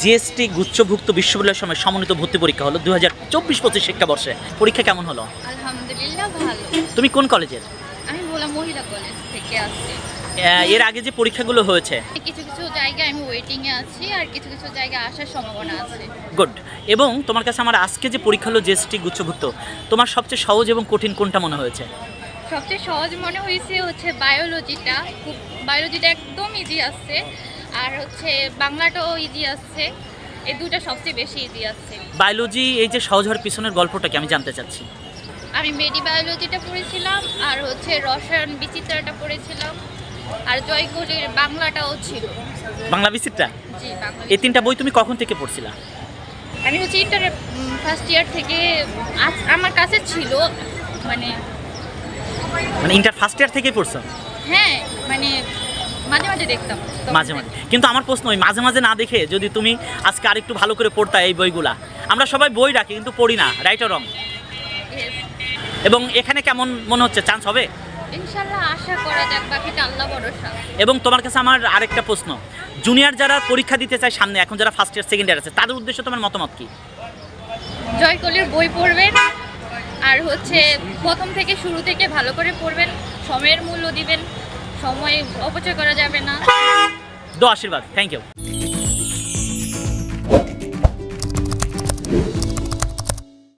GST গুচ্ছভুক্ত বিশ্ববিদ্যালয়ের সময় সমন্বিত ভর্তি পরীক্ষা হলো দু হাজার চব্বিশ পঁচিশ শিক্ষাবর্ষে। পরীক্ষা কেমন হলো? আলহামদুলিল্লাহ ভালো। তুমি কোন কলেজের? আমি বলা মহিলা কলেজ থেকে আসছি। এর আগে যে পরীক্ষাগুলো হয়েছে? কিছু কিছু জায়গায় আমি ওয়েটিংয়ে আছি আর কিছু কিছু জায়গায় আসার সম্ভাবনা আছে। গুড এবং তোমার কাছে আমার আজকে যে পরীক্ষা হলো জিএসটি গুচ্ছভুক্ত তোমার সবচেয়ে সহজ এবং কঠিন কোনটা মনে হয়েছে? সবচেয়ে সহজ মনে হয়েছে হচ্ছে বায়োলজিটা খুব বায়োলজিটা একদম ইজি আসছে। আর হচ্ছে বাংলাটাও ইজি আসছে। এই দুটা সবচেয়ে বেশি ইজি আসছে। বায়োলজি এই যে সহজ হওয়ার পিছনের গল্পটাকে আমি জানতে চাচ্ছি? আমি মেডি বায়োলজিটা পড়েছিলাম আর হচ্ছে রসায়ন বিচিত্রাটা পড়েছিলাম আর জয়গুলির বাংলাটাও ছিল। বাংলা বিসিটটা জি বাংলা এই তিনটা বই তুমি কখন থেকে পড়ছিলা? আমি হচ্ছে ইন্টার ফার্স্ট ইয়ার থেকে আজ- আমার কাছে ছিল মানে মানে ইন্টার ফার্স্ট ইয়ার থেকেই পড়ছো? হ্যাঁ মানে মাঝে মাঝে দেখতাম মাঝে মাঝে। কিন্তু আমার প্রশ্ন ওই মাঝে মাঝে না দেখে যদি তুমি আজকে আরেকটু ভালো করে পড়তা এই বইগুলা। আমরা সবাই বই রাখি কিন্তু পড়ি না রাইট রং এবং এখানে কেমন মনে হচ্ছে? চান্স হবে? আশা করা যাক বাকিটা আল্লাহ ভরসা। এবং তোমার কাছে আমার আরেকটা প্রশ্ন। জুনিয়র যারা পরীক্ষা দিতে চায় সামনে এখন যারা ফার্স্ট ইয়ার সেকেন্ড ইয়ার আছে তাদের উদ্দেশ্যে তোমার মতামত কি? জয়কলির বই পড়বেন আর হচ্ছে প্রথম থেকে শুরু থেকে ভালো করে পড়বেন সময়ের মূল্য দিবেন সময় অপচয় করা যাবে না। দো আশীর্বাদ থ্যাংক ইউ